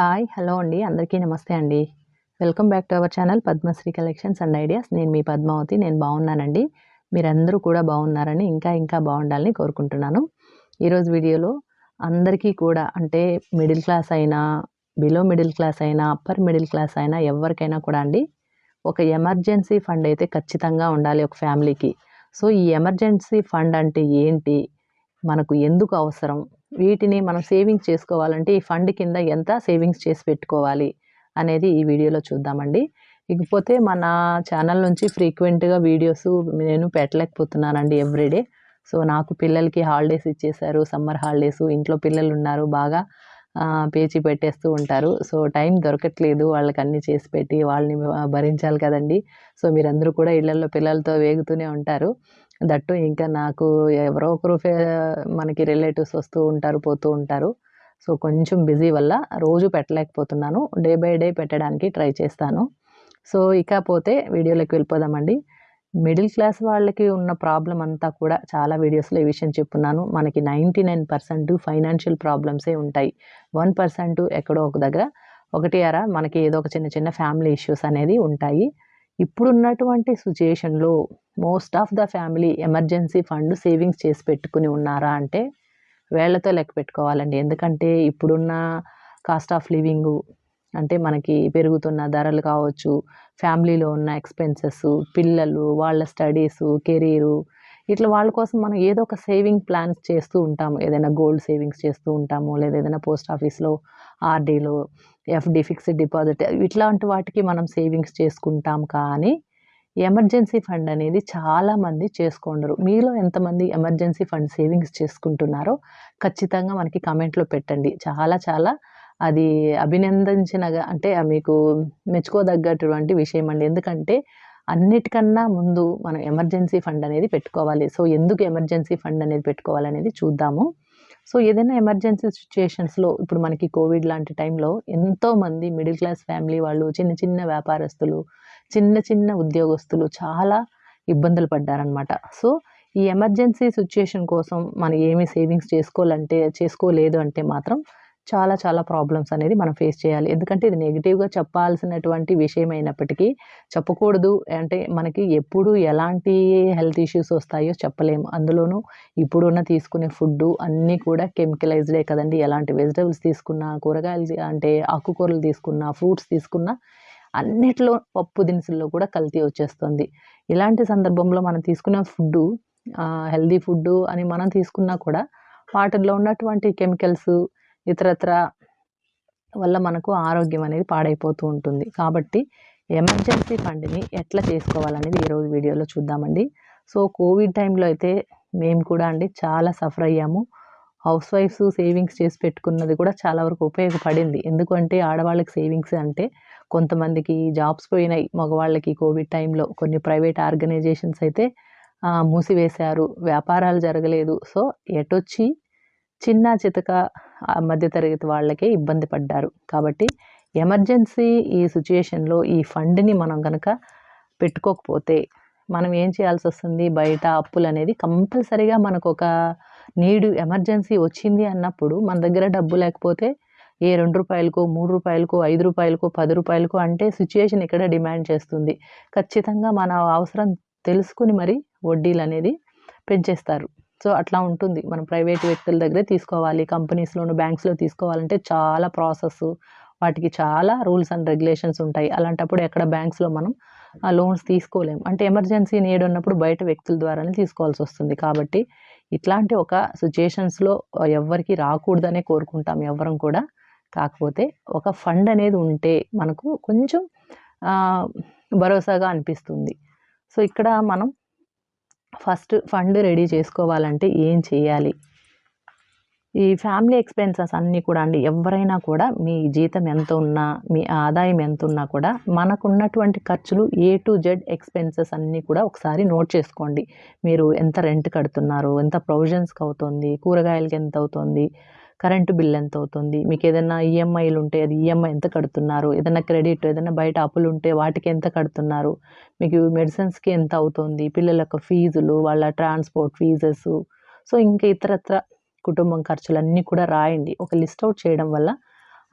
Hi hello అండి. అందరికీ నమస్తే అండి. Welcome back to our channel Padmashri collections and ideas. నేను మీ పద్మావతి నేను బాగున్నానండి. మీరందరూ కూడా బాగున్నారని ఇంకా ఇంకా బాగుండాలని కోరుకుంటున్నాను. ఈరోజు వీడియోలో అందరికీ కూడా అంటే మిడిల్ క్లాస్ అయినా బిలో మిడిల్ క్లాస్ అయినా అప్పర్ మిడిల్ క్లాస్ అయినా ఎవరికైనా కూడా అండి ఒక ఎమర్జెన్సీ ఫండ్ అయితే ఖచ్చితంగా ఉండాలి ఒక ఫ్యామిలీకి. సో ఈ ఎమర్జెన్సీ ఫండ్ అంటే ఏంటి? మనకు ఎందుకు అవసరం? వీటిని మనం సేవింగ్స్ చేసుకోవాలంటే ఈ ఫండ్ కింద ఎంత సేవింగ్స్ చేసి పెట్టుకోవాలి అనేది ఈ వీడియోలో చూద్దామండి. ఇకపోతే మన ఛానల్ నుంచి ఫ్రీక్వెంట్గా వీడియోస్ నేను పెట్టలేకపోతున్నానండి ఎవ్రీడే. సో నాకు పిల్లలకి హాలిడేస్ ఇచ్చేశారు సమ్మర్ హాలిడేస్ ఇంట్లో పిల్లలు ఉన్నారు బాగా పేచి పెట్టేస్తూ ఉంటారు. సో టైం దొరకట్లేదు వాళ్ళకి అన్నీ చేసి పెట్టి వాళ్ళని భరించాలి కదండి. సో మీరందరూ కూడా ఇళ్ళలో పిల్లలతో వేగుతూనే ఉంటారు. దట్టు ఇంకా నాకు ఎవరో ఒకరు మనకి రిలేటివ్స్ వస్తూ ఉంటారు పోతూ ఉంటారు. సో కొంచెం బిజీ వల్ల రోజు పెట్టలేకపోతున్నాను. డే బై డే పెట్టడానికి ట్రై చేస్తాను. సో ఇకపోతే వీడియోలోకి వెళ్ళిపోదామండి. మిడిల్ క్లాస్ వాళ్ళకి ఉన్న ప్రాబ్లం అంతా కూడా చాలా వీడియోస్లో ఈ విషయం చెప్తున్నాను మనకి నైంటీ నైన్ పర్సెంట్ ఫైనాన్షియల్ ప్రాబ్లమ్సే ఉంటాయి. వన్ పర్సెంట్ ఎక్కడో ఒక దగ్గర. ఒకటి అరా మనకి ఏదో ఒక చిన్న చిన్న ఫ్యామిలీ ఇష్యూస్ అనేది ఉంటాయి. ఇప్పుడున్నటువంటి సిచ్యుయేషన్లో most of the family emergency fund savings చేసి పెట్టుకుని ఉన్నారా అంటే వేళ్ళతో లెక్క పెట్టుకోవాలండి. ఎందుకంటే ఇప్పుడున్న కాస్ట్ ఆఫ్ లివింగ్ అంటే మనకి పెరుగుతున్న ధరలు కావచ్చు ఫ్యామిలీలో ఉన్న ఎక్స్పెన్సెస్ పిల్లలు వాళ్ళ స్టడీస్ కెరీరు ఇట్లా వాళ్ళ కోసం మనం ఏదో ఒక సేవింగ్ ప్లాన్స్ చేస్తూ ఉంటాము. ఏదైనా గోల్డ్ సేవింగ్స్ చేస్తూ ఉంటాము. లేదా ఏదైనా పోస్ట్ ఆఫీస్లో ఆర్డీలో ఎఫ్డి ఫిక్స్డ్ డిపాజిట్ ఇట్లాంటి వాటికి మనం సేవింగ్స్ చేసుకుంటాం కానీ ఎమర్జెన్సీ ఫండ్ అనేది చాలామంది చేసుకోండరు. మీలో ఎంతమంది ఎమర్జెన్సీ ఫండ్ సేవింగ్స్ చేసుకుంటున్నారో ఖచ్చితంగా మనకి కమెంట్లో పెట్టండి. చాలా చాలా అది అభినందించినగా అంటే మీకు మెచ్చుకోదగ్గటువంటి విషయం అండి. ఎందుకంటే అన్నిటికన్నా ముందు మనం ఎమర్జెన్సీ ఫండ్ అనేది పెట్టుకోవాలి. సో ఎందుకు ఎమర్జెన్సీ ఫండ్ అనేది పెట్టుకోవాలనేది చూద్దాము. సో ఏదైనా ఎమర్జెన్సీ సిచ్యుయేషన్స్లో ఇప్పుడు మనకి కోవిడ్ లాంటి టైంలో ఎంతోమంది మిడిల్ క్లాస్ ఫ్యామిలీ వాళ్ళు చిన్న చిన్న వ్యాపారస్తులు చిన్న చిన్న ఉద్యోగస్తులు చాలా ఇబ్బందులు పడ్డారనమాట సో ఈ ఎమర్జెన్సీ సిచ్యుయేషన్ కోసం మనం ఏమి సేవింగ్స్ చేసుకోవాలంటే చేసుకోలేదు అంటే మాత్రం చాలా చాలా ప్రాబ్లమ్స్ అనేది మనం ఫేస్ చేయాలి. ఎందుకంటే ఇది నెగిటివ్గా చెప్పాల్సినటువంటి విషయం అయినప్పటికీ చెప్పకూడదు. అంటే మనకి ఎప్పుడు ఎలాంటి హెల్త్ ఇష్యూస్ వస్తాయో చెప్పలేము. అందులోనూ ఇప్పుడున్న తీసుకునే ఫుడ్ అన్నీ కూడా కెమికలైజ్డే కదండి. ఎలాంటి వెజిటబుల్స్ తీసుకున్నా కూరగాయలు అంటే ఆకుకూరలు తీసుకున్నా ఫ్రూట్స్ తీసుకున్నా అన్నిట్లో పప్పు దినుసుల్లో కూడా కల్తీ వచ్చేస్తుంది. ఇలాంటి సందర్భంలో మనం తీసుకున్న ఫుడ్ హెల్దీ ఫుడ్ అని మనం తీసుకున్నా కూడా వాటిల్లో ఉన్నటువంటి కెమికల్స్ ఇతరత్ర వల్ల మనకు ఆరోగ్యం అనేది పాడైపోతూ ఉంటుంది. కాబట్టి ఎమర్జెన్సీ ఫండ్ని ఎట్లా చేసుకోవాలనేది ఈరోజు వీడియోలో చూద్దామండి. సో కోవిడ్ టైంలో అయితే మేము కూడా అండి చాలా సఫర్ అయ్యాము. హౌస్ వైఫ్స్ సేవింగ్స్ చేసి పెట్టుకున్నది కూడా చాలా వరకు ఉపయోగపడింది. ఎందుకంటే ఆడవాళ్ళకి సేవింగ్స్ అంటే కొంతమందికి జాబ్స్ పోయినాయి. మగవాళ్ళకి కోవిడ్ టైంలో కొన్ని ప్రైవేట్ ఆర్గనైజేషన్స్ అయితే మూసివేశారు. వ్యాపారాలు జరగలేదు. సో ఎటొచ్చి చిన్న చితక మధ్యతరగతి వాళ్ళకే ఇబ్బంది పడ్డారు. కాబట్టి ఎమర్జెన్సీ ఈ సిచ్యుయేషన్లో ఈ ఫండ్ని మనం కనుక పెట్టుకోకపోతే మనం ఏం చేయాల్సి వస్తుంది? బయట అప్పులు అనేది కంపల్సరీగా మనకు ఒక నీడు ఎమర్జెన్సీ వచ్చింది అన్నప్పుడు మన దగ్గర డబ్బు లేకపోతే ఏ రెండు రూపాయలకు మూడు రూపాయలకు ఐదు రూపాయలకు పది రూపాయలకు అంటే సిచ్యుయేషన్ ఇక్కడ డిమాండ్ చేస్తుంది? ఖచ్చితంగా మన అవసరం తెలుసుకుని మరి వడ్డీలు అనేది పెంచేస్తారు. సో అట్లా ఉంటుంది. మనం ప్రైవేట్ వ్యక్తుల దగ్గరే తీసుకోవాలి. కంపెనీస్లోను బ్యాంక్స్లో తీసుకోవాలంటే చాలా ప్రాసెస్ వాటికి చాలా రూల్స్ అండ్ రెగ్యులేషన్స్ ఉంటాయి. అలాంటప్పుడు ఎక్కడ బ్యాంక్స్లో మనం ఆ లోన్స్ తీసుకోలేము. అంటే ఎమర్జెన్సీ నీడ్ ఉన్నప్పుడు బయట వ్యక్తుల ద్వారానే తీసుకోవాల్సి వస్తుంది. కాబట్టి ఇట్లాంటి ఒక సిచ్యుయేషన్స్లో ఎవరికి రాకూడదనే కోరుకుంటాం ఎవ్వరం కూడా. కాకపోతే ఒక ఫండ్ అనేది ఉంటే మనకు కొంచెం భరోసాగా అనిపిస్తుంది. సో ఇక్కడ మనం ఫస్ట్ ఫండ్ రెడీ చేసుకోవాలంటే ఏం చేయాలి? ఈ ఫ్యామిలీ ఎక్స్పెన్సెస్ అన్నీ కూడా అండి ఎవరైనా కూడా మీ జీతం ఎంత ఉన్నా మీ ఆదాయం ఎంత ఉన్నా కూడా మనకున్నటువంటి ఖర్చులు ఏ టు జెడ్ ఎక్స్పెన్సెస్ అన్నీ కూడా ఒకసారి నోట్ చేసుకోండి. మీరు ఎంత రెంట్ కడుతున్నారు? ఎంత ప్రొవిజన్స్కి అవుతుంది? కూరగాయలకి ఎంత అవుతుంది? కరెంటు బిల్ ఎంత అవుతుంది మీకు ఏదైనా ఈఎంఐలు ఉంటే అది ఈఎంఐ ఎంత కడుతున్నారు? ఏదైనా క్రెడిట్ ఏదైనా బయట అప్పులు ఉంటే వాటికి ఎంత కడుతున్నారు? మీకు మెడిసిన్స్కి ఎంత అవుతుంది పిల్లల యొక్క ఫీజులు వాళ్ళ ట్రాన్స్పోర్ట్ ఫీజెస్. సో ఇంకా ఇతరత్ర కుటుంబం ఖర్చులన్నీ కూడా రాయండి. ఒక లిస్ట్ అవుట్ చేయడం వల్ల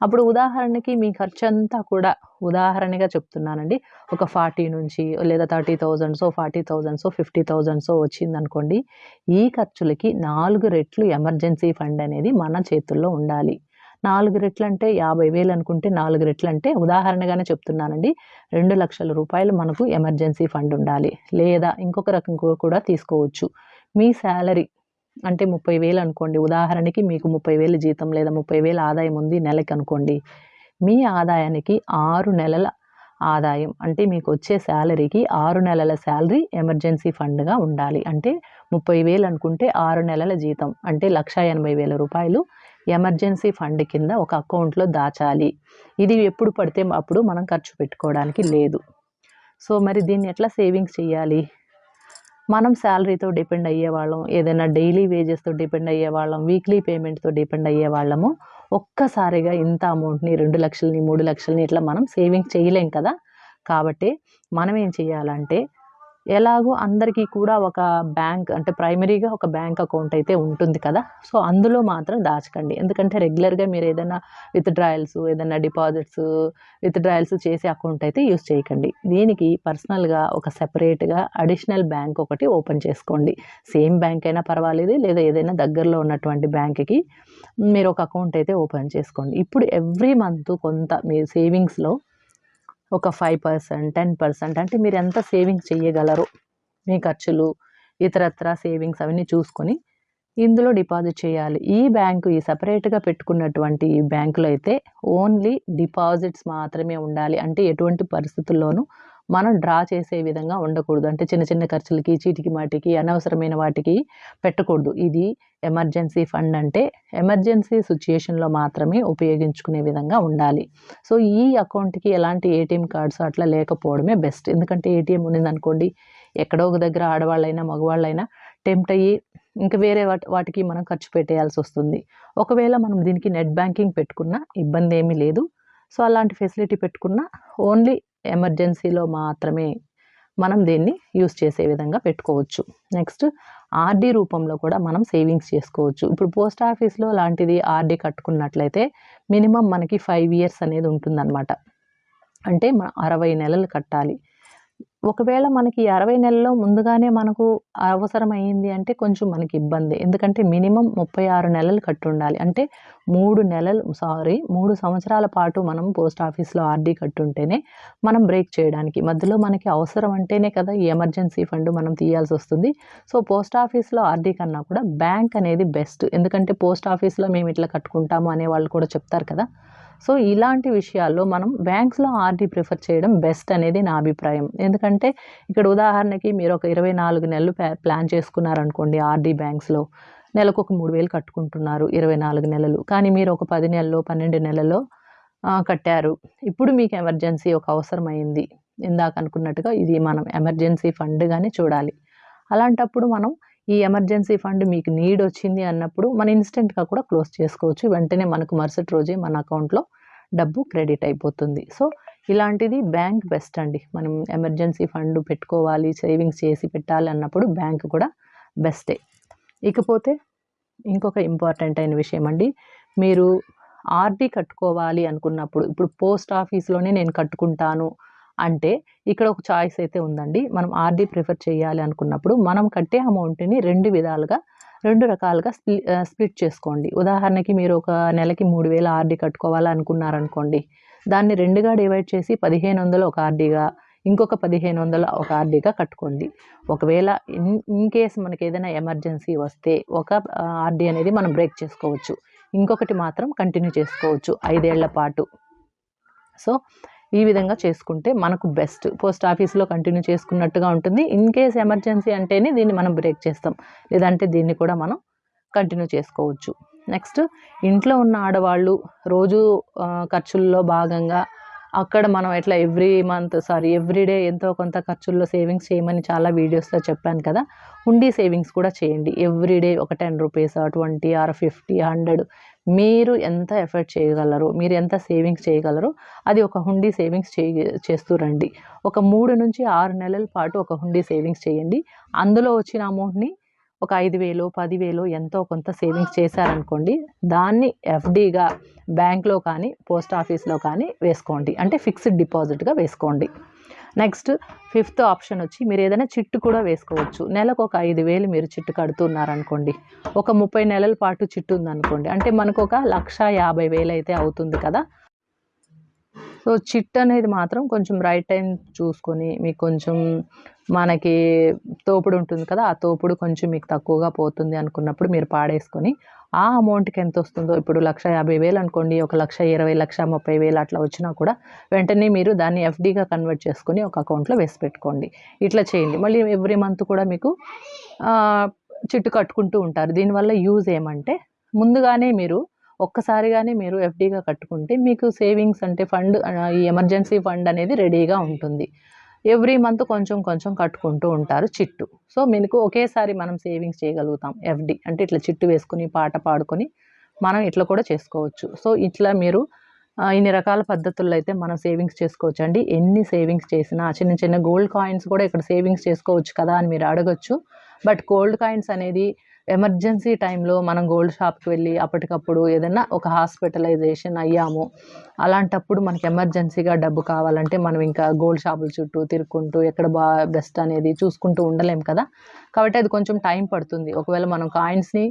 అప్పుడు ఉదాహరణకి మీ ఖర్చంతా కూడా ఉదాహరణగా చెప్తున్నానండి. ఒక 40 నుంచి లేదా 30,000సో, 40,000సో, 50,000సో వచ్చిందనుకోండి. ఈ ఖర్చులకి నాలుగు రెట్లు ఎమర్జెన్సీ ఫండ్ అనేది మన చేతుల్లో ఉండాలి. నాలుగు రెట్లు అంటే యాభై వేలు అనుకుంటే 4 రెట్లంటే ఉదాహరణగానే చెప్తున్నానండి. రెండు లక్షల రూపాయలు మనకు ఎమర్జెన్సీ ఫండ్ ఉండాలి. లేదా ఇంకొక రకం కూడా తీసుకోవచ్చు. మీ శాలరీ అంటే 30,000 అనుకోండి. ఉదాహరణకి మీకు 30,000 జీతం లేదా 30,000 ఆదాయం ఉంది నెలకనుకోండి. మీ ఆదాయానికి ఆరు నెలల ఆదాయం అంటే మీకు వచ్చే శాలరీకి ఆరు నెలల శాలరీ ఎమర్జెన్సీ ఫండ్‌గా ఉండాలి. అంటే 30,000 అనుకుంటే ఆరు నెలల జీతం అంటే లక్ష ఎనభై వేల రూపాయలు ఎమర్జెన్సీ ఫండ్ కింద ఒక అకౌంట్‌లో దాచాలి. ఇది ఎప్పుడు పడితే అప్పుడు మనం ఖర్చు పెట్టుకోవడానికి లేదు. సో, మరి దీన్ని ఎట్లా సేవింగ్స్ చేయాలి? మనం శాలరీతో డిపెండ్ అయ్యేవాళ్ళం. ఏదైనా డైలీ వేజెస్‌తో డిపెండ్ అయ్యేవాళ్ళం. వీక్లీ పేమెంట్‌తో డిపెండ్ అయ్యేవాళ్ళము. ఒక్కసారిగా ఇంత అమౌంట్‌ని 2,00,000ని, 3,00,000ని ఇట్లా మనం సేవింగ్ చేయలేం కదా! కాబట్టి మనం ఏం చేయాలంటే ఎలాగో అందరికీ కూడా ఒక బ్యాంక్ అంటే ప్రైమరీగా ఒక బ్యాంక్ అకౌంట్ అయితే ఉంటుంది కదా! సో, అందులో మాత్రం దాచకండి. ఎందుకంటే రెగ్యులర్‌గా మీరు ఏదైనా విత్‌డ్రాయల్స్, ఏదైనా డిపాజిట్స్, విత్‌డ్రాయల్స్ చేసే అకౌంట్ అయితే యూస్ చేయకండి. దీనికి పర్సనల్‌గా ఒక సెపరేట్‌గా అడిషనల్ బ్యాంక్ ఒకటి ఓపెన్ చేసుకోండి. సేమ్ బ్యాంక్ అయినా పర్వాలేదు. లేదా ఏదైనా దగ్గరలో ఉన్నటువంటి బ్యాంక్‌కి మీరు ఒక అకౌంట్ అయితే ఓపెన్ చేసుకోండి. ఇప్పుడు ఎవ్రీ మంత్ కొంత మీ సేవింగ్స్‌లో ఒక 5%, 10% అంటే మీరు ఎంత సేవింగ్స్ చేయగలరు మీ ఖర్చులు, ఇతరత్రా సేవింగ్స్ అవన్నీ చూసుకొని ఇందులో డిపాజిట్ చేయాలి. ఈ బ్యాంకు ఈ సపరేట్గా పెట్టుకున్నటువంటి ఈ బ్యాంకులో అయితే ఓన్లీ డిపాజిట్స్ మాత్రమే ఉండాలి. అంటే ఎటువంటి పరిస్థితుల్లోనూ మనం డ్రా చేసే విధంగా ఉండకూడదు. అంటే చిన్న చిన్న ఖర్చులకి, చీటికి మాటికి, అనవసరమైన వాటికి పెట్టకూడదు. ఇది ఎమర్జెన్సీ ఫండ్ అంటే ఎమర్జెన్సీ సిచ్యుయేషన్లో మాత్రమే ఉపయోగించుకునే విధంగా ఉండాలి. సో, ఈ అకౌంట్‌కి ఎలాంటి ఏటీఎం కార్డ్స్ అట్లా లేకపోవడమే బెస్ట్. ఎందుకంటే ఏటీఎం ఉన్నిందనుకోండి ఎక్కడో ఒక దగ్గర ఆడవాళ్ళైనా, మగవాళ్ళైనా టెంప్ట్ అయ్యి ఇంకా వేరే వాటి వాటికి మనం ఖర్చు పెట్టేయాల్సి వస్తుంది ఒకవేళ మనం దీనికి నెట్ బ్యాంకింగ్ పెట్టుకున్నా ఇబ్బందేమీ లేదు. సో, అలాంటి ఫెసిలిటీ పెట్టుకున్న ఓన్లీ ఎమర్జెన్సీలో మాత్రమే మనం దీన్ని యూస్ చేసే విధంగా పెట్టుకోవచ్చు. నెక్స్ట్ ఆర్‌డీ రూపంలో కూడా మనం సేవింగ్స్ చేసుకోవచ్చు. ఇప్పుడు పోస్ట్ ఆఫీస్‌లో లాంటిది ఆర్‌డీ కట్టుకున్నట్లయితే మినిమమ్ మనకి ఫైవ్ ఇయర్స్ అనేది ఉంటుందన్నమాట. అంటే మనం అరవై నెలలు కట్టాలి. ఒకవేళ మనకి 60 నెలల్లో ముందుగానే మనకు అవసరమైంది అంటే కొంచెం మనకి ఇబ్బంది ఎందుకంటే మినిమం ముప్పై ఆరు నెలలు కట్టుండాలి. అంటే మూడు నెలలు సారీ మూడు సంవత్సరాల పాటు మనం పోస్ట్ ఆఫీస్‌లో ఆర్‌డీ కట్టుంటేనే మనం బ్రేక్ చేయడానికి మధ్యలో మనకి అవసరం అంటేనే కదా ఈ ఎమర్జెన్సీ ఫండ్ మనం తీయాల్సి వస్తుంది సో, పోస్ట్ ఆఫీస్‌లో ఆర్‌డీ కన్నా కూడా బ్యాంక్ అనేది బెస్ట్. ఎందుకంటే పోస్ట్ ఆఫీస్‌లో మేము ఇట్లా కట్టుకుంటాము అనే వాళ్ళు కూడా చెప్తారు కదా! సో, ఇలాంటి విషయాల్లో మనం బ్యాంక్స్‌లో ఆర్‌డీ ప్రిఫర్ చేయడం బెస్ట్ అనేది నా అభిప్రాయం. ఎందుకంటే ఇక్కడ ఉదాహరణకి మీరు ఒక 24 నెలలు ప్లాన్ చేసుకున్నారనుకోండి ఆర్‌డీ బ్యాంక్స్‌లో. నెలకు ఒక మూడు వేలు కట్టుకుంటున్నారు 24 నెలలు. కానీ మీరు ఒక పది నెలలో, 12 నెలలో కట్టారు. ఇప్పుడు మీకు ఎమర్జెన్సీ ఒక అవసరమైంది. ఇందాక అనుకున్నట్టుగా ఇది మనం ఎమర్జెన్సీ ఫండ్‌గానే చూడాలి. అలాంటప్పుడు మనం ఈ ఎమర్జెన్సీ ఫండ్ మీకు నీడ్ వచ్చింది అన్నప్పుడు మనం ఇన్‌స్టెంట్‌గా కూడా క్లోజ్ చేసుకోవచ్చు. వెంటనే మనకు మరుసటి రోజే మన అకౌంట్‌లో డబ్బు క్రెడిట్ అయిపోతుంది. సో, ఇలాంటిది బ్యాంక్ బెస్ట్ అండి. మనం ఎమర్జెన్సీ ఫండ్ పెట్టుకోవాలి, సేవింగ్స్ చేసి పెట్టాలి అన్నప్పుడు బ్యాంక్ కూడా బెస్టే. ఇకపోతే ఇంకొక ఇంపార్టెంట్ అయిన విషయం అండి. మీరు ఆర్‌డీ కట్టుకోవాలి అనుకున్నప్పుడు ఇప్పుడు పోస్ట్ ఆఫీస్‌లోనే నేను కట్టుకుంటాను అంటే ఇక్కడ ఒక చాయిస్ అయితే ఉందండి. మనం ఆర్‌డీ ప్రిఫర్ చేయాలి అనుకున్నప్పుడు మనం కట్టే అమౌంట్‌ని రెండు విధాలుగా రెండు రకాలుగా స్ప్లిట్ చేసుకోండి. ఉదాహరణకి మీరు ఒక నెలకి 3,000 ఆర్‌డీ కట్టుకోవాలనుకున్నారనుకోండి దాన్ని రెండుగా డివైడ్ చేసి 1,500 ఒక ఆర్‌డీగా, ఇంకొక 1,500 ఒక ఆర్‌డీగా కట్టుకోండి. ఒకవేళ ఇన్ ఇన్ కేస్ ఏదైనా ఎమర్జెన్సీ వస్తే ఒక ఆర్‌డీ అనేది మనం బ్రేక్ చేసుకోవచ్చు. ఇంకొకటి మాత్రం కంటిన్యూ చేసుకోవచ్చు ఐదేళ్ళ పాటు. సో, ఈ విధంగా చేసుకుంటే మనకు బెస్ట్. పోస్ట్ ఆఫీస్‌లో కంటిన్యూ చేసుకున్నట్టుగా ఉంటుంది. ఇన్ కేస్ ఎమర్జెన్సీ అంటేనే దీన్ని మనం బ్రేక్ చేస్తాం. లేదంటే దీన్ని కూడా మనం కంటిన్యూ చేసుకోవచ్చు. నెక్స్ట్ ఇంట్లో ఉన్న ఆడవాళ్ళు రోజు ఖర్చుల్లో భాగంగా అక్కడ మనం ఎట్లా every month sorry every day ఎంతో కొంత ఖర్చుల్లో సేవింగ్స్ చేయమని చాలా వీడియోస్‌లో చెప్పాను కదా! హుండీ సేవింగ్స్ కూడా చేయండి. ఎవ్రీ డే ఒక 10 రూపీస్, 20 ఆర్ 50, 100 మీరు ఎంత ఎఫర్ట్ చేయగలరో, మీరు ఎంత సేవింగ్స్ చేయగలరో అది ఒక హుండీ సేవింగ్స్ చే చేస్తూ రండి. ఒక 3-6 నెలల పాటు ఒక హుండీ సేవింగ్స్ చేయండి. అందులో వచ్చిన అమౌంట్‌ని ఒక ఐదు వేలు పదివేలు ఎంతో కొంత సేవింగ్స్ చేశారనుకోండి దాన్ని ఎఫ్డీగా బ్యాంక్లో కానీ పోస్ట్ ఆఫీస్లో కానీ వేసుకోండి అంటే ఫిక్స్డ్ డిపాజిట్గా వేసుకోండి నెక్స్ట్ ఫిఫ్త్ ఆప్షన్ వచ్చి మీరు ఏదైనా చిట్టు కూడా వేసుకోవచ్చు. నెలకు ఒక ఐదు వేలు మీరు చిట్టు కడుతున్నారనుకోండి. ఒక ముప్పై నెలల పాటు చిట్టు ఉందనుకోండి. అంటే మనకు ఒక లక్ష యాభై వేలు అయితే అవుతుంది కదా. సో చిట్ అనేది మాత్రం కొంచెం రైట్ టైం చూసుకొని మీకు కొంచెం మనకి తోపుడు ఉంటుంది కదా. ఆ తోపుడు కొంచెం మీకు తక్కువగా పోతుంది అనుకున్నప్పుడు మీరు పాడేసుకొని ఆ అమౌంట్కి ఎంత వస్తుందో ఇప్పుడు లక్ష యాభై వేలు అనుకోండి ఒక లక్ష ఇరవై లక్ష ముప్పై వేలు అట్లా వచ్చినా కూడా వెంటనే మీరు దాన్ని ఎఫ్డీగా కన్వర్ట్ చేసుకొని ఒక అకౌంట్లో వేసి పెట్టుకోండి. ఇట్లా చేయండి. మళ్ళీ ఎవ్రీ మంత్ కూడా మీకు చిట్టు కట్టుకుంటూ ఉంటారు. దీనివల్ల యూజ్ ఏమంటే ముందుగానే మీరు ఒక్కసారిగానే మీరు ఎఫ్డీగా కట్టుకుంటే మీకు సేవింగ్స్ అంటే ఫండ్ ఈ ఎమర్జెన్సీ ఫండ్ అనేది రెడీగా ఉంటుంది. ఎవ్రీ మంత్ కొంచెం కొంచెం కట్టుకుంటూ ఉంటారు చిట్టు. సో మీకు ఒకేసారి మనం సేవింగ్స్ చేయగలుగుతాం ఎఫ్డి అంటే ఇట్లా చిట్టు వేసుకుని పాట పాడుకొని మనం ఇట్లా కూడా చేసుకోవచ్చు. సో ఇట్లా మీరు ఇన్ని రకాల పద్ధతుల్లో అయితే మనం సేవింగ్స్ చేసుకోవచ్చు అండి ఎన్ని సేవింగ్స్ చేసినా చిన్న చిన్న గోల్డ్ కాయిన్స్ కూడా ఇక్కడ సేవింగ్స్ చేసుకోవచ్చు కదా అని మీరు అడగచ్చు. బట్ గోల్డ్ కాయిన్స్ అనేది ఎమర్జెన్సీ టైంలో మనం గోల్డ్ షాప్కి వెళ్ళి అప్పటికప్పుడు ఏదైనా ఒక హాస్పిటలైజేషన్ అయ్యాము. అలాంటప్పుడు మనకి ఎమర్జెన్సీగా డబ్బు కావాలంటే మనం ఇంకా గోల్డ్ షాపుల చుట్టూ తిరుక్కుంటూ ఎక్కడ బా బెస్ట్ అనేది చూసుకుంటూ ఉండలేం కదా. కాబట్టి అది కొంచెం టైం పడుతుంది. ఒకవేళ మనం కాయిన్స్ని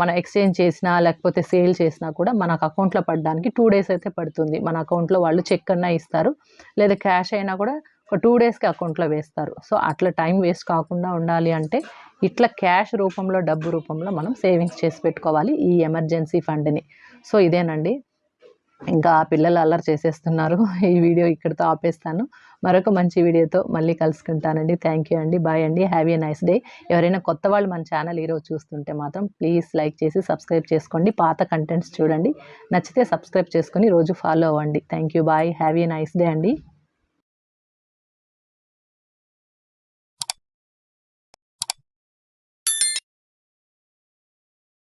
మనం ఎక్స్చేంజ్ చేసినా లేకపోతే సేల్ చేసినా కూడా మనకు అకౌంట్లో పడడానికి టూ డేస్ అయితే పడుతుంది. మన అకౌంట్లో వాళ్ళు చెక్ అన్నా ఇస్తారు. లేదా క్యాష్ అయినా కూడా ఒక టూ డేస్కి అకౌంట్లో వేస్తారు. సో అట్లా టైం వేస్ట్ కాకుండా ఉండాలి అంటే ఇట్లా క్యాష్ రూపంలో డబ్బు రూపంలో మనం సేవింగ్స్ చేసి పెట్టుకోవాలి ఈ ఎమర్జెన్సీ ఫండ్ని సో ఇదేనండి. ఇంకా పిల్లలు అల్లరి చేసేస్తున్నారు. ఈ వీడియో ఇక్కడితో ఆపేస్తాను. మరొక మంచి వీడియోతో మళ్ళీ కలుసుకుంటానండి. థ్యాంక్ యూ అండి. బాయ్ అండి. హ్యావ్ ఏ నైస్ డే ఎవరైనా కొత్త వాళ్ళు మన ఛానల్ ఈరోజు చూస్తుంటే మాత్రం ప్లీజ్ లైక్ చేసి సబ్స్క్రైబ్ చేసుకోండి. పాత కంటెంట్స్ చూడండి. నచ్చితే సబ్స్క్రైబ్ చేసుకొని రోజు ఫాలో అవ్వండి. Thank you bye have a nice day అండి.